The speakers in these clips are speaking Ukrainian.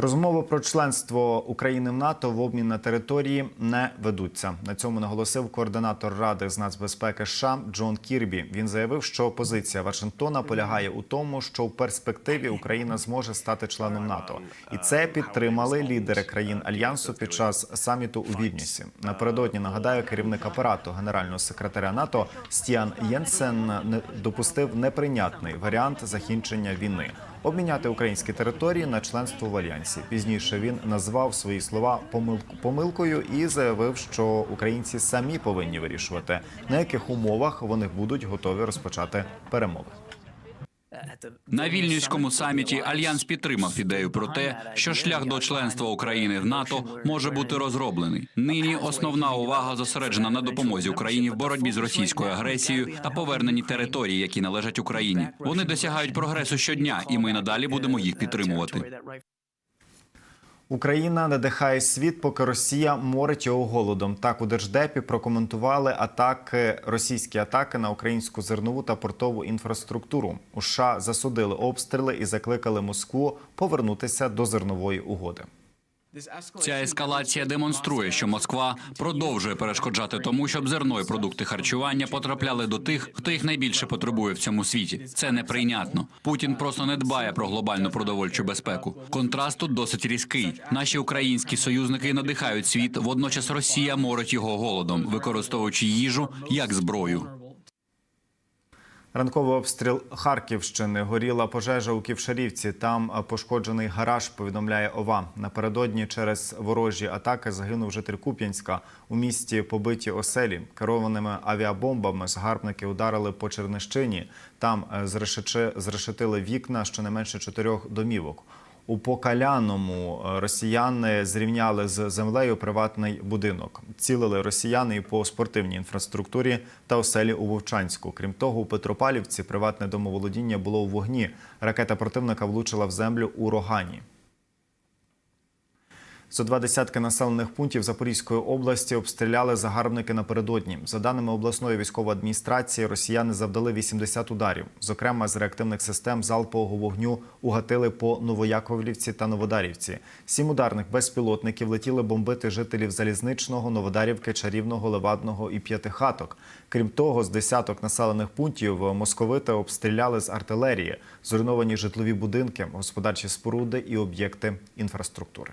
Розмови про членство України в НАТО в обмін на території не ведуться. На цьому наголосив координатор ради з нацбезпеки США Джон Кірбі. Він заявив, що позиція Вашингтона полягає у тому, що в перспективі Україна зможе стати членом НАТО, і це підтримали лідери країн альянсу під час саміту у Вільнюсі. Напередодні нагадаю, керівник апарату генерального секретаря НАТО Стіан Єнсен не допустив неприйнятний варіант закінчення війни обміняти українські території на членство в альянсі. Пізніше він назвав свої слова помилкою і заявив, що українці самі повинні вирішувати, на яких умовах вони будуть готові розпочати перемови. На вільнюському саміті альянс підтримав ідею про те, що шлях до членства України в НАТО може бути розроблений. Нині основна увага зосереджена на допомозі Україні в боротьбі з російською агресією та поверненні територій, які належать Україні. Вони досягають прогресу щодня, і ми надалі будемо їх підтримувати. Україна надихає світ, поки Росія морить його голодом. Так у держдепі прокоментували атаки, російські атаки на українську зернову та портову інфраструктуру. У США засудили обстріли і закликали Москву повернутися до зернової угоди. Ця ескалація демонструє, що Москва продовжує перешкоджати тому, щоб зерно і продукти харчування потрапляли до тих, хто їх найбільше потребує в цьому світі. Це неприйнятно. Путін просто не дбає про глобальну продовольчу безпеку. Контраст тут досить різкий. Наші українські союзники надихають світ. Водночас Росія морить його голодом, використовуючи їжу як зброю. Ранковий обстріл Харківщини горіла пожежа у Ківшарівці. Там пошкоджений гараж. Повідомляє ОВА. Напередодні через ворожі атаки загинув житель Куп'янська. У місті побиті оселі керованими авіабомбами. Згарбники ударили по Чернищині. Там е, зрешетили вікна щонайменше чотирьох домівок. У Покаляному е, росіяни зрівняли з землею приватний будинок. Цілили росіяни і по спортивній інфраструктурі та оселі у Вовчанську. Крім того, у Петропалівці приватне домоволодіння було у вогні. Ракета противника влучила в землю у Рогані. Зо два десятки населених пунктів Запорізької області обстріляли загарбники напередодні. За даними обласної військової адміністрації, росіяни завдали 80 ударів. Зокрема, з реактивних систем залпового вогню угатили по Новояковлівці та Новодарівці. Сім ударних безпілотників летіли бомбити жителів Залізничного, Новодарівки, Чарівного, Левадного і П'ятихаток. Крім того, з десяток населених пунктів московити обстріляли з артилерії, зруйновані житлові будинки, господарчі споруди і об'єкти інфраструктури.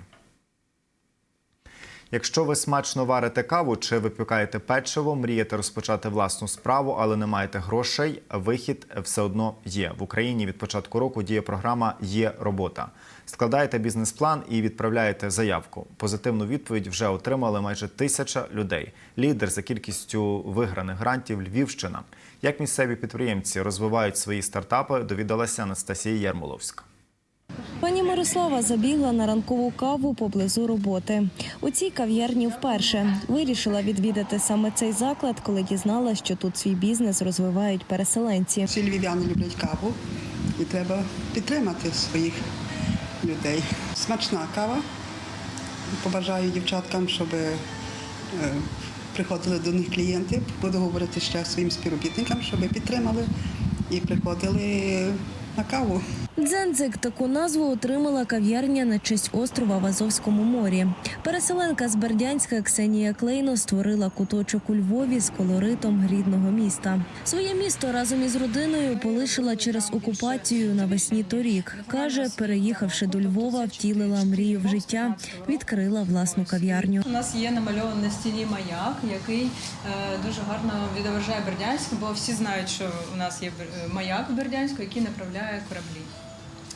Якщо ви смачно варите каву чи випікаєте печиво, мрієте розпочати власну справу, але не маєте грошей, вихід все одно є. В Україні від початку року діє програма Є робота. Складаєте бізнес-план і відправляєте заявку. Позитивну відповідь вже отримали майже тисяча людей. Лідер за кількістю виграних грантів Львівщина. Як місцеві підприємці розвивають свої стартапи, довідалася Анастасія Ярмоловська. Пані Мирослава забігла на ранкову каву поблизу роботи. У цій кав'ярні вперше вирішила відвідати саме цей заклад, коли дізналася, що тут свій бізнес розвивають переселенці. Всі львів'яни люблять каву і треба підтримати своїх людей. Смачна кава. Побажаю дівчаткам, щоб е, приходили до них клієнти. Буду говорити ще своїм співробітникам, щоб підтримали і приходили на каву. Дзензик таку назву отримала кав'ярня на честь острова в Азовському морі. Переселенка з Бердянська Ксенія Клейно створила куточок у Львові з колоритом рідного міста. Своє місто разом із родиною полишила через окупацію навесні торік. каже, переїхавши до Львова, втілила мрію в життя, відкрила власну кав'ярню. У нас є намальований на стіні маяк, який е, дуже гарно відображає Бердянськ, бо всі знають, що у нас є Бер- маяк в Бердянську, який направляє кораблі.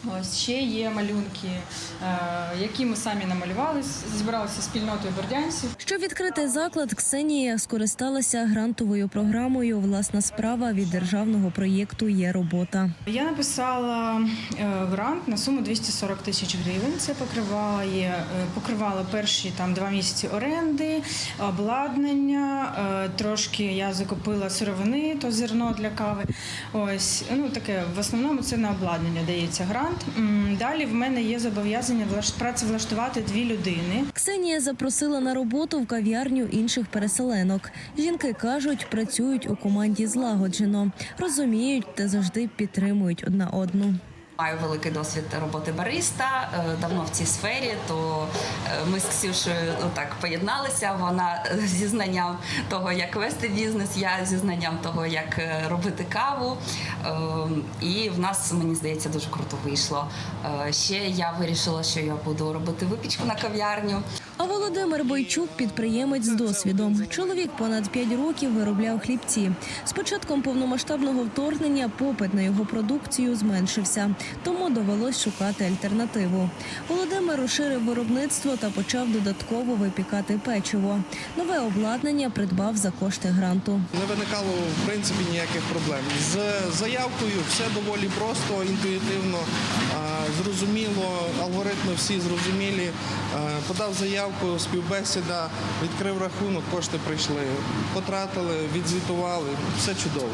Ось ще є малюнки, е, які ми самі намалювали, зібралися спільнотою бердянців. Щоб відкрити заклад, Ксенія скористалася грантовою програмою Власна справа від державного проєкту Є робота. Я написала е, грант на суму 240 тисяч гривень. Це покриває е, покривало перші там два місяці оренди, обладнання. Трошки я закупила сировини, то зерно для кави. Ось ну таке в основному це на обладнання дається грант. Далі в мене є зобов'язання влаш- працевлаштувати дві людини. Ксенія запросила на роботу в кав'ярню інших переселенок. Жінки кажуть, працюють у команді злагоджено, розуміють та завжди підтримують одна одну. Маю великий досвід роботи бариста, е, давно в цій сфері, то е, ми з Ксюшею ну, так поєдналися. Вона е, зі знанням того, як вести бізнес, я зі знанням того, як робити каву. Е, І в нас, мені здається, дуже круто вийшло. Ще я вирішила, що я буду робити випічку на кав'ярню. А Володимир Бойчук підприємець з досвідом. Чоловік понад 5 років виробляв хлібці. З початком повномасштабного вторгнення попит на його продукцію зменшився, тому довелось шукати альтернативу. Володимир розширив виробництво та почав додатково випікати печиво. Нове обладнання придбав за кошти гранту. Не виникало в принципі ніяких проблем. З заявкою все доволі просто, інтуїтивно, зрозуміло, алгоритми всі зрозумілі. Подав заявку, співбесіда, відкрив рахунок, кошти прийшли, потратили, відзвітували, все чудово.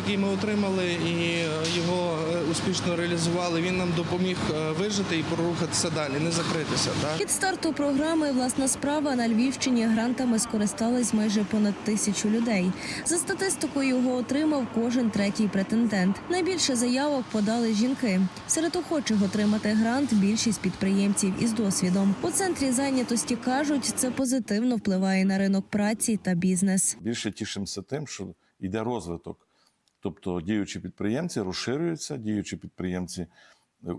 Який ми отримали і е, його е, успішно реалізували, він нам допоміг е, вижити і прорухатися далі, не закритися. Так? Від старту програми власна справа на Львівщині грантами скористались майже понад тисячу людей. За статистикою його отримав кожен третій претендент. Найбільше заявок подали жінки. Серед охочих отримати грант більшість підприємців із досвідом. У центрі зайнятості кажуть, це позитивно впливає на ринок праці та бізнес. більше тішимося тим, що йде розвиток. Тобто діючі підприємці розширюються, діючі підприємці е,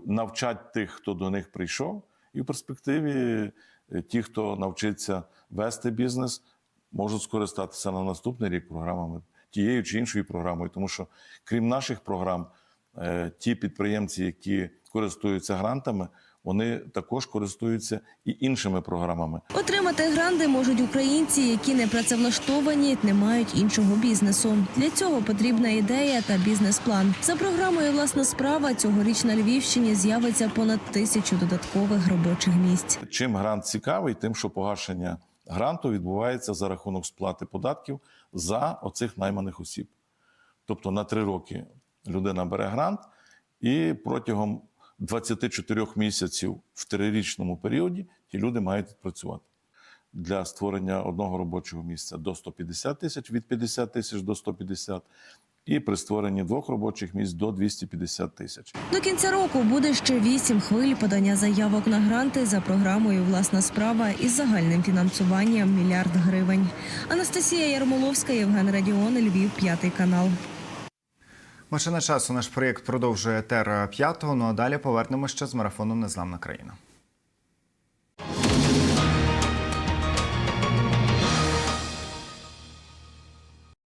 навчать тих, хто до них прийшов, і в перспективі е, ті, хто навчиться вести бізнес, можуть скористатися на наступний рік програмами тією чи іншою програмою. Тому що крім наших програм, е, ті підприємці, які користуються грантами, вони також користуються і іншими програмами. Отримати гранди можуть українці, які не працевлаштовані, не мають іншого бізнесу. Для цього потрібна ідея та бізнес-план. За програмою власна справа цьогоріч на Львівщині з'явиться понад тисячу додаткових робочих місць. Чим грант цікавий, тим, що погашення гранту відбувається за рахунок сплати податків за оцих найманих осіб. Тобто на три роки людина бере грант, і протягом 24 місяців в трирічному періоді ті люди мають відпрацювати. Для створення одного робочого місця до 150 тисяч, від 50 тисяч до 150, і при створенні двох робочих місць до 250 тисяч. До кінця року буде ще вісім хвиль подання заявок на гранти за програмою Власна справа із загальним фінансуванням мільярд гривень. Анастасія Ярмоловська, Євген Радіон, Львів, п'ятий канал. Машина часу. Наш проєкт продовжує тер п'ятого. Ну а далі повернемося ще з марафоном Незламна країна.